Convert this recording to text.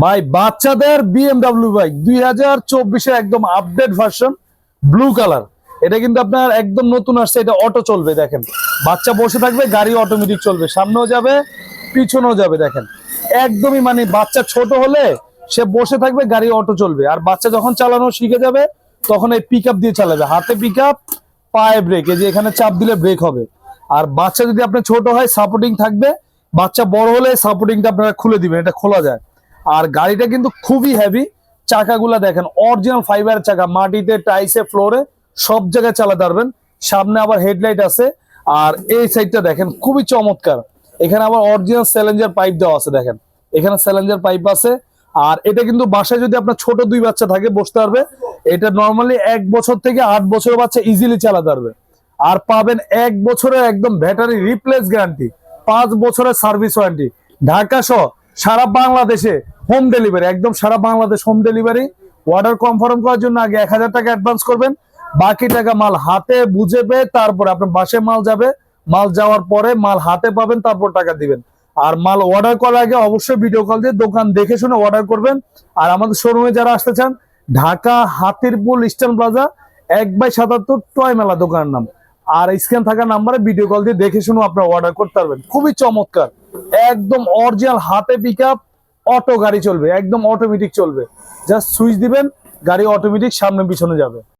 ভাই, বাচ্চাদের BMW bike দুই হাজার চব্বিশের একদম আপডেট ভার্সন ব্লু কালার এটা কিন্তু আপনার একদম নতুন আসছে, এটা অটো চলবে, দেখেন। বাচ্চা বসে থাকবে, গাড়ি অটোমেটিক চলবে, সামনেও যাবে, পিছনেও যাবে, দেখেন। একদমই মানে বাচ্চা ছোট হলে সে বসে থাকবে, গাড়ি অটো চলবে। আর বাচ্চা যখন চালানো শিখে যাবে, তখন এই পিক দিয়ে চালাবে। হাতে পিক পায়ে ব্রেক এই যে এখানে চাপ দিলে ব্রেক হবে। আর বাচ্চা যদি আপনার ছোট হয় সাপোর্টিং থাকবে, বাচ্চা বড় হলে সাপোর্টিংটা আপনারা খুলে দিবেন, এটা খোলা যায়। আর গাড়িটা কিন্তু খুবই হেভি চাকাগুলা দেখেন অরিজিনাল ফাইবার চাকা, মাটিতে টাইসে ফ্লোরে সব জায়গায় চালাতে পারবেন সামনে আবার হেডলাইট আছে। আর এই সাইডটা দেখেন, খুবই চমৎকার। এখানে আবার অরিজিনাল স্যালেঞ্জার পাইপ দেওয়া আছে, দেখেন। এখানে স্যালেঞ্জার পাইপ আছে। আর এটা কিন্তু বাসায় যদি আপনার ছোট দুই বাচ্চা থাকে, বসতে পারবে। এটা নর্মালি এক বছর থেকে আট বছর বাচ্চা ইজিলি চালাতে পারবে আর পাবেন এক বছরের একদম ব্যাটারি রিপ্লেস গ্যারান্টি পাঁচ বছরের সার্ভিস ওয়ারেন্টি ঢাকা সহ সারা বাংলাদেশে হোম ডেলিভারি, একদম সারা Bangladesh home delivery. Order confirm করার জন্য আগে এক হাজার টাকা অ্যাডভান্স করবেন। বাকি টাকা মাল হাতে বুঝে পেয়ে তারপরে আপনার বাসায় মাল যাবে। মাল যাওয়ার পরে মাল হাতে পাবেন, তারপর টাকা দিবেন। আর মাল অর্ডার করার আগে অবশ্যই ভিডিও কল দিয়ে দোকান দেখে শুনে অর্ডার করবেন। আর আমাদের শোরুমে যারা আসতে চান, ঢাকা হাতিরপুল ইস্টার্ন প্লাজা এক বাই সাতাত্তর টয় মেলা দোকানের নাম। আর স্ক্যান থাকা নাম্বারে ভিডিও কল দিয়ে দেখে শুনে আপনারা অর্ডার করতে পারবেন। খুবই চমৎকার। একদম অরিজিনাল হাতে পিক অটো গাড়ি চলবে একদম অটোমেটিক চলবে। জাস্ট সুইচ দিবেন গাড়ি অটোমেটিক সামনে পিছনে যাবে।